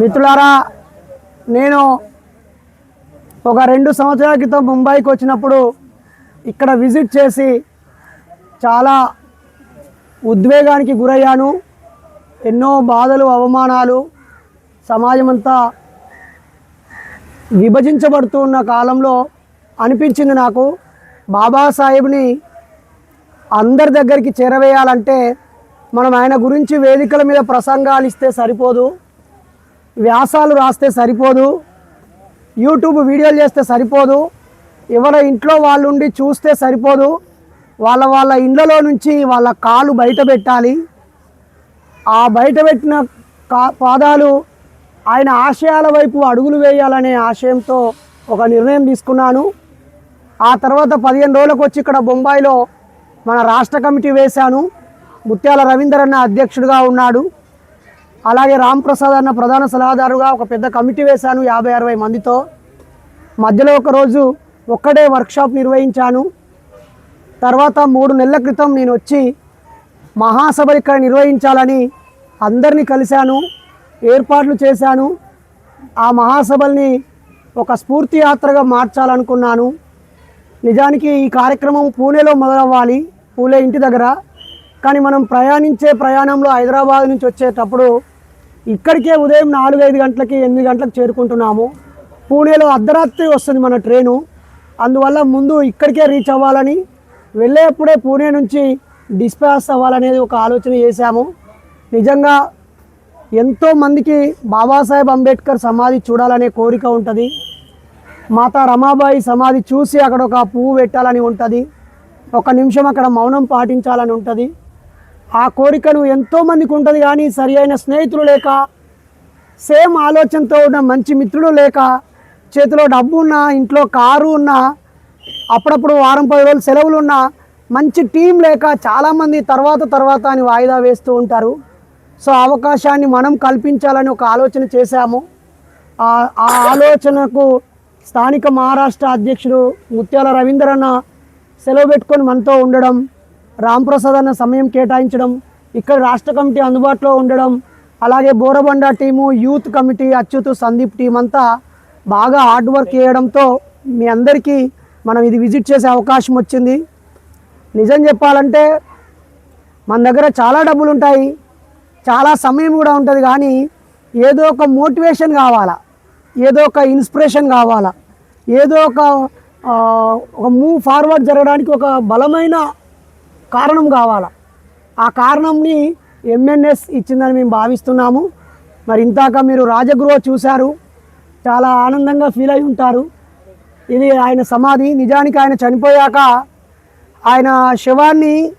మిత్రులారా నేను ఒక రెండు సంవత్సరాల క్రితం ముంబైకి వచ్చినప్పుడు ఇక్కడ విజిట్ చేసి చాలా ఉద్వేగానికి గురయ్యాను. ఎన్నో బాధలు అవమానాలు సమాజం అంతా విభజించబడుతూ ఉన్న కాలంలో అనిపించింది నాకు. బాబాసాహెబ్ని అందరి దగ్గరికి చేరవేయాలంటే మనం ఆయన గురించి వేదికల మీద ప్రసంగాలు ఇస్తే సరిపోదు. వ్యాసాలు రాస్తే సరిపోదు. యూట్యూబ్ వీడియోలు చేస్తే సరిపోదు. ఎవరి ఇంట్లో వాళ్ళు ఉండి చూస్తే సరిపోదు. వాళ్ళ వాళ్ళ ఇండ్లలో నుంచి వాళ్ళ కాలు బయట పెట్టాలి. ఆ బయట పెట్టిన కా పాదాలు ఆయన ఆశయాల వైపు అడుగులు వేయాలనే ఆశయంతో ఒక నిర్ణయం తీసుకున్నాను. ఆ తర్వాత పదిహేను రోజులకు వచ్చి ఇక్కడ బొంబాయిలో మన రాష్ట్ర కమిటీ వేశాను. ముత్యాల రవీందర్ అన్న అధ్యక్షుడిగా ఉన్నాడు. అలాగే రామ్ప్రసాద్ అన్న ప్రధాన సలహాదారుగా ఒక పెద్ద కమిటీ వేశాను యాభై అరవై మందితో. మధ్యలో ఒకరోజు ఒక్కడే వర్క్షాప్ నిర్వహించాను. తర్వాత మూడు నెలల క్రితం నేను వచ్చి మహాసభలు ఇక్కడ నిర్వహించాలని అందరినీ కలిశాను ఏర్పాట్లు చేశాను. ఆ మహాసభల్ని ఒక స్ఫూర్తి యాత్రగా మార్చాలనుకున్నాను. నిజానికి ఈ కార్యక్రమం పూణేలో మొదలవ్వాలి పూణే ఇంటి దగ్గర. కానీ మనం ప్రయాణించే ప్రయాణంలో హైదరాబాద్ నుంచి వచ్చేటప్పుడు ఇక్కడికే ఉదయం నాలుగు ఐదు గంటలకి ఎనిమిది గంటలకు చేరుకుంటున్నాము. పూణేలో అర్ధరాత్రి వస్తుంది మన ట్రైను. అందువల్ల ముందు ఇక్కడికే రీచ్ అవ్వాలని వెళ్ళేప్పుడే పూణే నుంచి డిస్పాస్ అవ్వాలనేది ఒక ఆలోచన చేశాము. నిజంగా ఎంతో మందికి బాబాసాహెబ్ అంబేద్కర్ సమాధి చూడాలనే కోరిక ఉంటుంది. మాతా రమాబాయి సమాధి చూసి అక్కడ ఒక పువ్వు పెట్టాలని ఉంటుంది. ఒక నిమిషం అక్కడ మౌనం పాటించాలని ఉంటుంది. ఆ కోరికలు ఎంతోమందికి ఉంటుంది కానీ సరి అయిన స్నేహితులు లేక సేమ్ ఆలోచనతో ఉన్న మంచి మిత్రులు లేక చేతిలో డబ్బు ఉన్నా ఇంట్లో కారు ఉన్నా అప్పుడప్పుడు వారం పది రోజులు సెలవులు ఉన్నా మంచి టీం లేక చాలామంది తర్వాత తర్వాత అని వాయిదా వేస్తూ ఉంటారు. సో అవకాశాన్ని మనం కల్పించాలని ఒక ఆలోచన చేశాము. ఆ ఆ ఆలోచనకు స్థానిక మహారాష్ట్ర అధ్యక్షుడు ముత్యాల రవీందర్ అన్న సెలవు పెట్టుకొని మనతో ఉండడం రాంప్రసాద్ అన్న సమయం కేటాయించడం ఇక్కడ రాష్ట్ర కమిటీ అందుబాటులో ఉండడం అలాగే Borabanda team youth committee Achyut Sandeep team అంతా బాగా హార్డ్ వర్క్ చేయడంతో మీ అందరికీ మనం ఇది విజిట్ చేసే అవకాశం వచ్చింది. నిజం చెప్పాలంటే మన దగ్గర చాలా డబ్బులు ఉంటాయి చాలా సమయం కూడా ఉంటుంది కానీ ఏదో ఒక మోటివేషన్ కావాలా ఏదో ఒక ఇన్స్పిరేషన్ కావాలా ఏదో ఒక ఒక మూవ్ ఫార్వర్డ్ జరగడానికి ఒక బలమైన కారణం కావాలా? ఆ కారణంని ఎంఎన్ఎస్ ఇచ్చిందని మేము భావిస్తున్నాము. మరి ఇంతాక మీరు రాజగృహ చూశారు. చాలా ఆనందంగా ఫీల్ అయి ఉంటారు. ఇది ఆయన సమాధి. నిజానికి ఆయన చనిపోయాక ఆయన శవాన్ని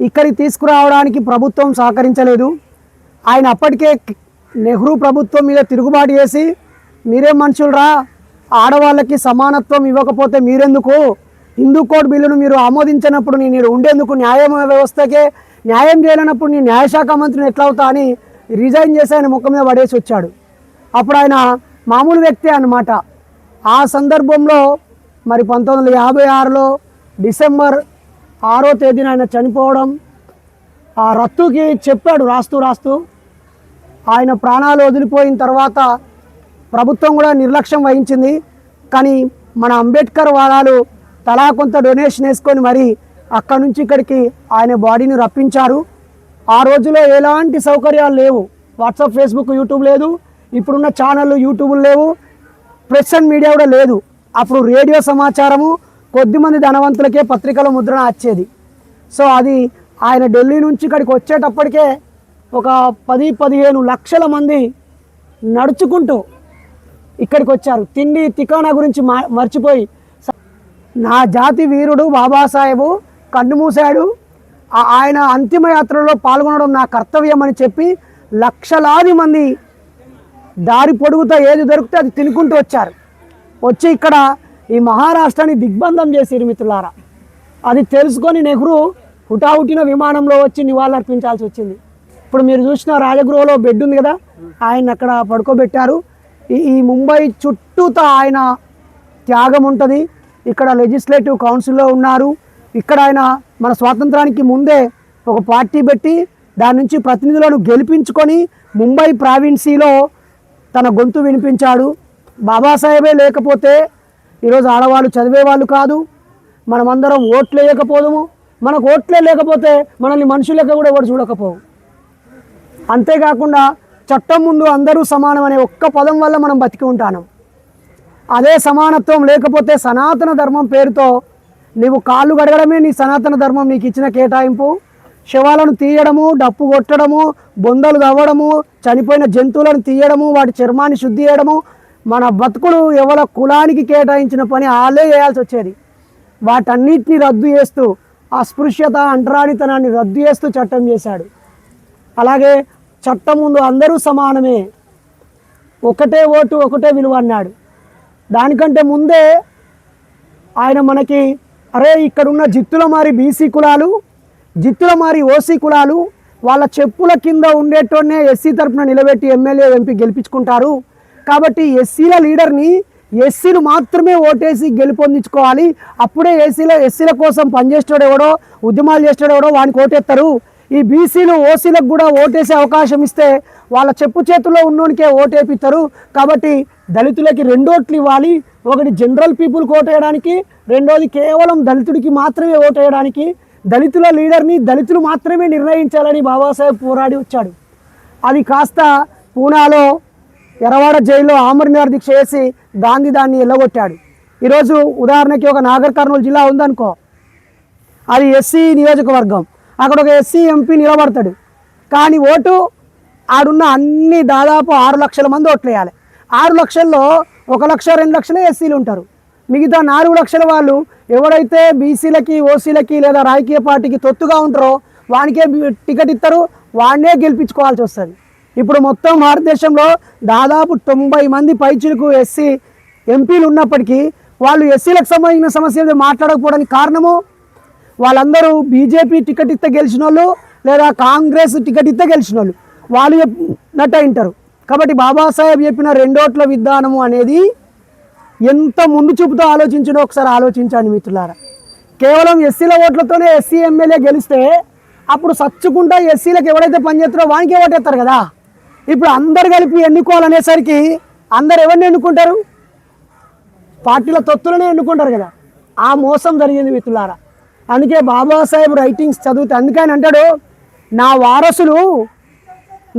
ఇక్కడికి తీసుకురావడానికి ప్రభుత్వం సహకరించలేదు. ఆయన అప్పటికే నెహ్రూ ప్రభుత్వం మీద తిరుగుబాటు చేసి మీరే మనుషులరా ఆడవాళ్ళకి సమానత్వం ఇవ్వకపోతే మీరెందుకు? హిందూ కోడ్ బిల్లును మీరు ఆమోదించినప్పుడు నేను ఉండేందుకు న్యాయ వ్యవస్థకే న్యాయం చేయలేనప్పుడు నేను న్యాయశాఖ మంత్రిని ఎట్లా అవుతా అని రిజైన్ చేసి ఆయన ముఖం మీద పడేసి వచ్చాడు. అప్పుడు ఆయన మామూలు వ్యక్తి అన్నమాట. ఆ సందర్భంలో మరి పంతొమ్మిది వందల యాభై ఆరులో డిసెంబర్ ఆరో తేదీన ఆయన చనిపోవడం ఆ రత్తుకి చెప్పాడు రాస్తూ రాస్తూ. ఆయన ప్రాణాలు వదిలిపోయిన తర్వాత ప్రభుత్వం కూడా నిర్లక్ష్యం వహించింది. కానీ మన అంబేద్కర్ వాదాలు తలా కొంత డొనేషన్ వేసుకొని మరి అక్కడ నుంచి ఇక్కడికి ఆయన బాడీని రప్పించారు. ఆ రోజులో ఎలాంటి సౌకర్యాలు లేవు. వాట్సాప్ ఫేస్బుక్ యూట్యూబ్ లేదు. ఇప్పుడున్న ఛానళ్ళు యూట్యూబ్లు లేవు. ప్రెస్ అండ్ మీడియా కూడా లేదు. అప్పుడు రేడియో సమాచారము కొద్దిమంది ధనవంతులకే పత్రికల ముద్రణ వచ్చేది. సో అది ఆయన ఢిల్లీ నుంచి ఇక్కడికి వచ్చేటప్పటికే ఒక పది పదిహేను లక్షల మంది నడుచుకుంటూ ఇక్కడికి వచ్చారు. తిండి తికానా గురించి మా మర్చిపోయి నా జాతి వీరుడు బాబాసాహెబు కన్ను మూశాడు. ఆయన అంతిమయాత్రలో పాల్గొనడం నా కర్తవ్యం అని చెప్పి లక్షలాది మంది దారి పొడుగుతా ఏది దొరికితే అది తినుకుంటూ వచ్చారు. వచ్చి ఇక్కడ ఈ మహారాష్ట్రాన్ని దిగ్బంధం చేసిరు మిత్రులారా. అది తెలుసుకొని నెహ్రూ హుటాహుటిన విమానంలో వచ్చి నివాళులర్పించాల్సి వచ్చింది. ఇప్పుడు మీరు చూసిన రాజగృహలో బెడ్ ఉంది కదా ఆయన అక్కడ పడుకోబెట్టారు. ఈ ఈ ముంబై చుట్టూతా ఆయన త్యాగం ఉంటుంది. ఇక్కడ లెజిస్లేటివ్ కౌన్సిల్లో ఉన్నారు. ఇక్కడ ఆయన మన స్వాతంత్రానికి ముందే ఒక పార్టీ పెట్టి దాని నుంచి ప్రతినిధులను గెలిపించుకొని ముంబై ప్రావిన్సీలో తన గొంతు వినిపించాడు. బాబాసాహెబే లేకపోతే ఈరోజు ఆడవాళ్ళు చదివేవాళ్ళు కాదు. మనమందరం ఓట్లేయకపోదుము మనకు ఓట్లే లేకపోతే మనల్ని మనుషులకు కూడా ఎవరు చూడకపోవు. అంతేకాకుండా చట్టం ముందు అందరూ సమానం అనే ఒక్క పదం వల్ల మనం బతికి ఉంటాను. అదే సమానత్వం లేకపోతే సనాతన ధర్మం పేరుతో నీవు కాళ్ళు గడగడమే నీ సనాతన ధర్మం నీకు ఇచ్చిన కేటాయింపు. శవాలను తీయడము డప్పు కొట్టడము బొందలు తవ్వడము చనిపోయిన జంతువులను తీయడము వాటి చర్మాన్ని శుద్ధి చేయడము మన బతుకులు ఎవరి కులానికి కేటాయించిన పని వాళ్ళే చేయాల్సి వచ్చేది. వాటన్నిటిని రద్దు చేస్తూ అస్పృశ్యత అంటరానితనాన్ని రద్దు చేస్తూ చట్టం చేశాడు. అలాగే చట్టం ముందు అందరూ సమానమే. ఒకటే ఓటు ఒకటే విలువ అన్నాడు. దానికంటే ముందే ఆయన మనకి అరే ఇక్కడున్న జిత్తుల మారి బీసీ కులాలు జిత్తుల మారి ఓసీ కులాలు వాళ్ళ చెప్పుల కింద ఉండేటోనే ఎస్సీ తరపున నిలబెట్టి ఎమ్మెల్యే ఎంపీ గెలిపించుకుంటారు. కాబట్టి ఎస్సీల లీడర్ని ఎస్సీలు మాత్రమే ఓటేసి గెలుపొందించుకోవాలి. అప్పుడే ఎస్సీల ఎస్సీల కోసం పనిచేసేవాడు ఎవడో ఉద్యమాలు చేసేవాడు ఎవడో వానికి ఓటేస్తారు ఈ బీసీలు ఓసీలకు కూడా ఓటేసే అవకాశం ఇస్తే వాళ్ళ చెప్పు చేతుల్లో ఉన్నోనికే ఓటేపిస్తారు కాబట్టి దళితులకి రెండోట్లు ఇవ్వాలి. ఒకటి జనరల్ పీపుల్కి ఓటేయడానికి రెండోది కేవలం దళితుడికి మాత్రమే ఓటేయడానికి. దళితుల లీడర్ని దళితులు మాత్రమే నిర్ణయించాలని బాబాసాహెబ్ పోరాడి వచ్చాడు. అది కాస్త పూనాలో ఎరవాడ జైల్లో ఆమరణ దీక్ష చేసి గాంధీ దాన్ని ఎల్లగొట్టాడు. ఈరోజు ఉదాహరణకి ఒక నాగర్ కర్నూలు జిల్లా ఉందనుకో. అది ఎస్సీ నియోజకవర్గం. అక్కడ ఒక ఎస్సీ ఎంపీ నిలబడతాడు. కానీ ఓటు ఆడున్న అన్ని దాదాపు ఆరు లక్షల మంది ఓట్లు వేయాలి ఆరు లక్షల్లో ఒక లక్ష రెండు లక్షలే ఎస్సీలు ఉంటారు. మిగతా నాలుగు లక్షల వాళ్ళు ఎవరైతే బీసీలకి ఓసీలకి లేదా రాజకీయ పార్టీకి తొత్తుగా ఉంటారో వానికే టికెట్ ఇస్తారు వాడినే గెలిపించుకోవాల్సి వస్తుంది. ఇప్పుడు మొత్తం భారతదేశంలో దాదాపు తొంభై మంది పైచులకు ఎస్సీ ఎంపీలు ఉన్నప్పటికీ వాళ్ళు ఎస్సీలకు సంబంధించిన సమస్యలు మాట్లాడకపోవడానికి కారణము వాళ్ళందరూ బీజేపీ టికెట్ ఇస్తే గెలిచిన వాళ్ళు లేదా కాంగ్రెస్ టికెట్ ఇస్తే గెలిచిన వాళ్ళు. వాళ్ళు చెప్పినట్టు అయింటారు కాబట్టి బాబాసాహెబ్ చెప్పిన రెండోట్ల విధానము అనేది ఎంత ముందు చూపుతో ఆలోచించడో ఒకసారి ఆలోచించండి మిత్రులారా. కేవలం ఎస్సీల ఓట్లతోనే ఎస్సీ ఎమ్మెల్యే గెలిస్తే అప్పుడు సచ్చుకుంటా ఎస్సీలకు ఎవరైతే పనిచేస్తారో వానికి ఓటేస్తారు కదా. ఇప్పుడు అందరు కలిపి ఎన్నుకోవాలనేసరికి అందరు ఎవరిని ఎన్నుకుంటారు? పార్టీల తొత్తులనే ఎన్నుకుంటారు కదా. ఆ మోసం జరిగింది మిత్రులారా. అందుకే బాబాసాహెబ్ రైటింగ్స్ చదివితే. అందుకని అంటాడు నా వారసులు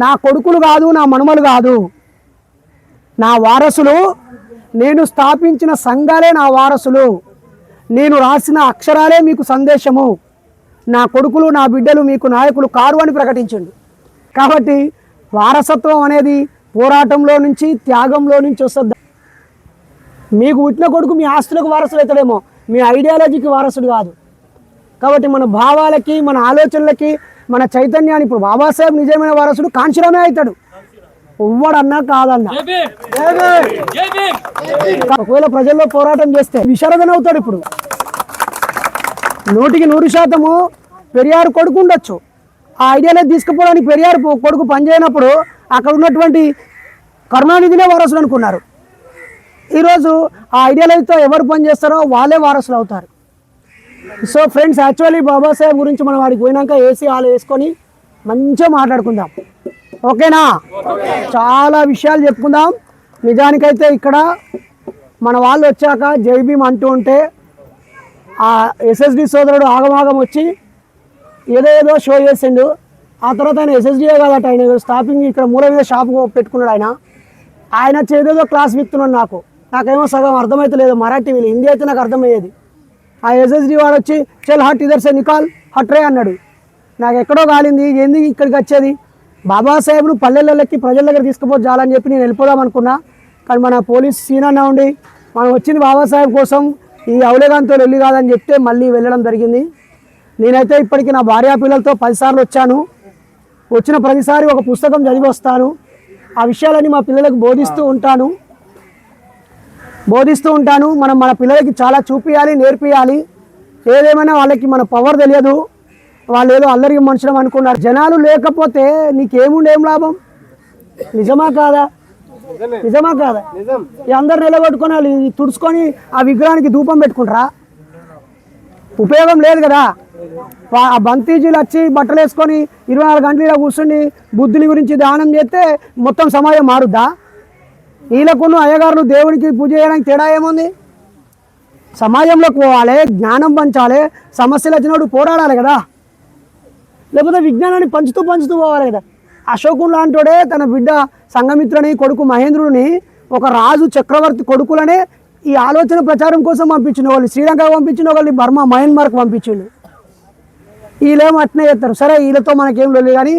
నా కొడుకులు కాదు నా మనుమలు కాదు. నా వారసులు నేను స్థాపించిన సంఘాలే నా వారసులు. నేను రాసిన అక్షరాలే మీకు సందేశము. నా కొడుకులు నా బిడ్డలు మీకు నాయకులు కారు అని ప్రకటించండు. కాబట్టి వారసత్వం అనేది పోరాటంలో నుంచి త్యాగంలో నుంచి వస్తుంది. మీకు పుట్టిన కొడుకు మీ ఆస్తులకు వారసులు అవుతాడేమో మీ ఐడియాలజీకి వారసుడు కాదు. కాబట్టి మన భావాలకి మన ఆలోచనలకి మన చైతన్యాన్ని ఇప్పుడు బాబాసాహెబ్ నిజమైన వారసుడు కాంచరమే అవుతాడు. ఎవ్వడన్నా కాదన్నా. ఒకవేళ ప్రజల్లో పోరాటం చేస్తే విశారదన అవుతాడు ఇప్పుడు. నూటికి నూరు శాతము పెరియారు కొడుకు ఉండొచ్చు. ఆ ఐడియాలజీ తీసుకుపోవడానికి పెరియారు కొడుకు పనిచేయనప్పుడు అక్కడ ఉన్నటువంటి కరుణానిధినే వారసులు అనుకున్నారు. ఈరోజు ఆ ఐడియాలజీతో ఎవరు పనిచేస్తారో వాళ్ళే వారసులు అవుతారు. సో ఫ్రెండ్స్ యాక్చువల్లీ బాబాసాహెబ్ గురించి మనం వాడికి పోయినాక ఏసీ హాల్ వేసుకొని మంచిగా మాట్లాడుకుందాం. ఓకేనా? చాలా విషయాలు చెప్పుకుందాం. నిజానికైతే ఇక్కడ మన వాళ్ళు వచ్చాక జై అంటూ ఉంటే ఆ ఎస్ఎస్డి సోదరుడు ఆగమాగం వచ్చి ఏదో ఏదో షో చేసిండు. ఆ తర్వాత ఆయన ఎస్ఎస్డిఏ కాదట ఆయన స్టాపింగ్ ఇక్కడ మూల మీద షాప్ పెట్టుకున్నాడు ఆయన. ఆయన చేదేదో క్లాస్ విక్తున్నాడు నాకు. నాకేమో సగం అర్థమవుతలేదు మరాఠీ వీళ్ళు. హిందీ అయితే నాకు అర్థమయ్యేది. ఆ ఎస్ఎస్డి వాడు వచ్చి చల్ హట్ ఇదర్ సే నికాల్ హట్ రే అన్నాడు. నాకు ఎక్కడో కాలింది ఏంది ఇక్కడికి వచ్చేది? బాబాసాహెబ్ను పల్లెలకి ప్రజల దగ్గర తీసుకుపోతే చాలని చెప్పి నేను వెళ్ళిపోదాం అనుకున్నా. కానీ మన పోలీస్ సీనన్నా ఉండి మనం వచ్చింది బాబాసాహెబ్ కోసం ఈ అవలేగాంతో వెళ్ళి కాదని చెప్తే మళ్ళీ వెళ్ళడం జరిగింది. నేనైతే ఇప్పటికి నా భార్యా పిల్లలతో పదిసార్లు వచ్చాను. వచ్చిన ప్రతిసారి ఒక పుస్తకం చదివి వస్తాను. ఆ విషయాలన్నీ మా పిల్లలకు బోధిస్తూ ఉంటాను. బోధిస్తూ ఉంటాను. మనం మన పిల్లలకి చాలా చూపియాలి నేర్పియాలి. ఏదేమైనా వాళ్ళకి మన పవర్ తెలియదు. వాళ్ళు ఏదో అల్లరి మనుషులం అనుకున్నారు. జనాలు లేకపోతే నీకేముండేం లాభం? నిజమా కాదా? నిజమా కాదా? ఈ అందరు నిలబెట్టుకొని వాళ్ళు తుడుచుకొని ఆ విగ్రహానికి ధూపం పెట్టుకుంటారా? ఉపయోగం లేదు కదా. ఆ బంతీజీలు వచ్చి బట్టలు వేసుకొని ఇరవై నాలుగు గంటలు ఇలా కూర్చుని బుద్ధుని గురించి ధ్యానం చేస్తే మొత్తం సమాజం మారుద్దా? వీళ్ళకును అయ్యగారులు దేవుడికి పూజ చేయడానికి తేడా ఏముంది? సమాజంలోకి పోవాలి జ్ఞానం పంచాలి సమస్యలు వచ్చినప్పుడు పోరాడాలి కదా. లేకపోతే విజ్ఞానాన్ని పంచుతూ పంచుతూ పోవాలి కదా. అశోకుడు లాంటోడే తన బిడ్డ సంఘమిత్రుని కొడుకు మహేంద్రుడిని ఒక రాజు చక్రవర్తి కొడుకులనే ఈ ఆలోచన ప్రచారం కోసం పంపించిన వాళ్ళు శ్రీలంకకు పంపించిన వాళ్ళు బర్మా మయన్మార్కి పంపించిండు. వీళ్ళేమో అట్నే చేస్తారు? సరే వీళ్ళతో మనకేం లేదు కానీ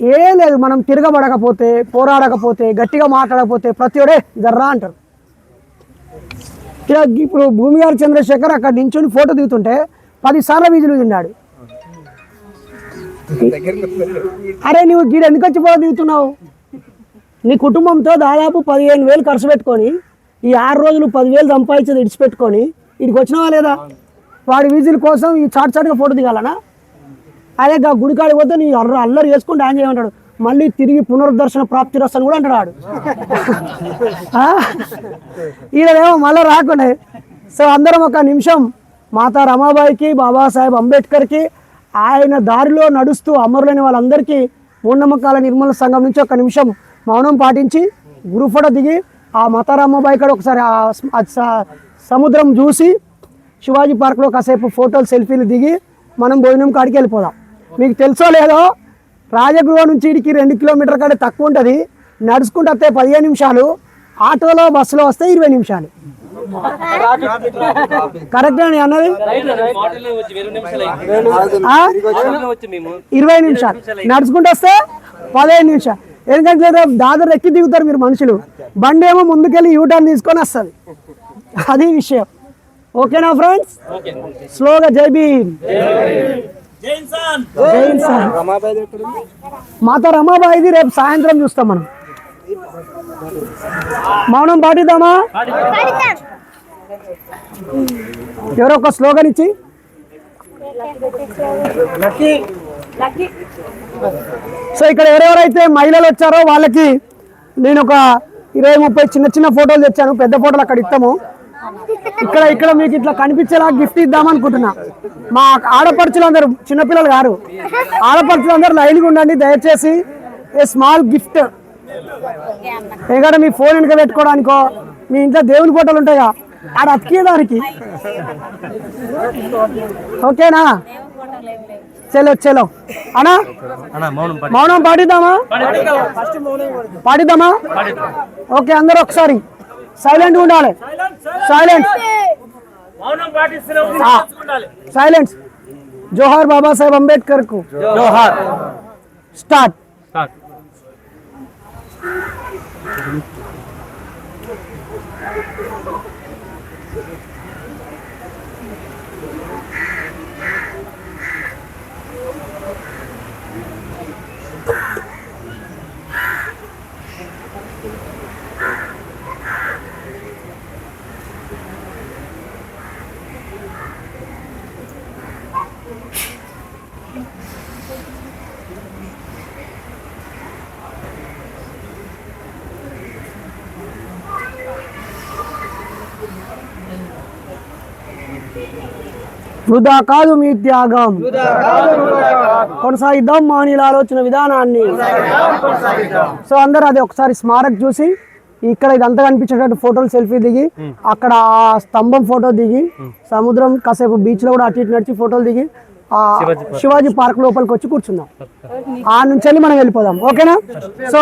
ఏం లేదు మనం తిరగబడకపోతే పోరాడకపోతే గట్టిగా మాట్లాడకపోతే ప్రతి ఒడే జర్రా అంటారు. ఇలా ఇప్పుడు భూమి గారు చంద్రశేఖర్ అక్కడ నించుని ఫోటో దిగుతుంటే పదిసార్లు వీధులు తిన్నాడు. అరే నువ్వు గీడ ఎందుకు వచ్చి ఫోటో దిగుతున్నావు? నీ కుటుంబంతో దాదాపు పదిహేను వేలు ఖర్చు పెట్టుకొని ఈ ఆరు రోజులు పదివేలు సంపాదించేది ఇడిచిపెట్టుకొని ఇక్కడికి వచ్చినావా లేదా? వాడి వీధుల కోసం ఈ చాట్ చాటుగా ఫోటో దిగాలనా? అదే గా గుడికాడికి పోతే నీ అర్ర అల్లరి చేసుకుంటే ఆయన చేయమంటాడు మళ్ళీ తిరిగి పునరుద్ధరణ ప్రాప్తి రస్తాను కూడా అంటాడు వాడు. ఈయనేమో మళ్ళీ రాకుండా. సో అందరం ఒక నిమిషం మాతా రమాబాయికి బాబాసాహెబ్ అంబేద్కర్కి ఆయన దారిలో నడుస్తూ అమరులైన వాళ్ళందరికీ మూఢనమ్మకాల నిర్మూలన సంఘం నుంచి ఒక నిమిషం మౌనం పాటించి గురుఫడ దిగి ఆ మాతా రమాబాయి కాడ ఒకసారి ఆ సముద్రం చూసి శివాజీ పార్క్లో కాసేపు ఫోటోలు సెల్ఫీలు దిగి మనం భోజనం కాడికి వెళ్ళిపోదాం. మీకు తెలుసో లేదో రాజగృహ నుంచి ఇడికి రెండు కిలోమీటర్ కంటే తక్కువ ఉంటుంది. నడుచుకుంటూ వస్తే పదిహేను నిమిషాలు ఆటోలో బస్సులో వస్తే ఇరవై నిమిషాలు. కరెక్ట్ అండి అన్నది? ఇరవై నిమిషాలు. నడుచుకుంటూ వస్తే పదిహేను నిమిషాలు. ఎందుకంటే దాదాపు ఎక్కి దిగుతారు మీరు మనుషులు. బండి ఏమో ముందుకెళ్ళి యూటర్న్ తీసుకొని వస్తుంది. అది విషయం. ఓకేనా ఫ్రెండ్స్ స్లోగా జై భీమ్. మాతో రమాబాయిది రేపు సాయంత్రం చూస్తాం మనం. మౌనం పాటిద్దామా? ఎవరో ఒక స్లోగన్ ఇచ్చి. సో ఇక్కడ ఎవరెవరైతే మహిళలు వచ్చారో వాళ్ళకి నేను ఒక ఇరవై ముప్పై చిన్న చిన్న ఫోటోలు తెచ్చాను. పెద్ద ఫోటోలు అక్కడ ఇస్తాము. ఇక్కడ ఇక్కడ మీకు ఇట్లా కనిపించేలా గిఫ్ట్ ఇద్దామనుకుంటున్నా. మా ఆడపడుచులందరూ చిన్నపిల్లలు గారు ఆడపడుచులందరూ లైన్గా ఉండండి దయచేసి. ఏ స్మాల్ గిఫ్ట్ ఎందుకంటే మీ ఫోన్ వెనుక పెట్టుకోవడానికో మీ ఇంట్లో దేవుని ఫోటోలు ఉంటాయిగా ఆడ అతికేదానికి ఓకేనా? చలో చలో. అనా మౌనం పాటిద్దామా? పాటిద్దామా? ఓకే అందరూ ఒకసారి. సైలెంట్ ఉండాలి సైలెంట్ సైలెన్స్ జోహార్ బాబాసాహెబ్ అంబేద్కర్ కు జోహార్ స్టార్ట్ వృధా కాదు మీ త్యాగం. కొనసాగిద్దాం మానీల ఆలోచన విధానాన్ని. సో అందరు అది ఒకసారి స్మారక్ చూసి ఇక్కడ ఇదంతా కనిపించేటట్టు ఫోటోలు సెల్ఫీ దిగి అక్కడ ఆ స్తంభం ఫోటో దిగి సముద్రం కాసేపు బీచ్లో కూడా అటు ఇటు నడిచి ఫోటోలు దిగి ఆ శివాజీ పార్క్. లోపలికి వచ్చి కూర్చుందాం. ఆ నుంచి మనం వెళ్ళిపోదాం. ఓకేనా? సో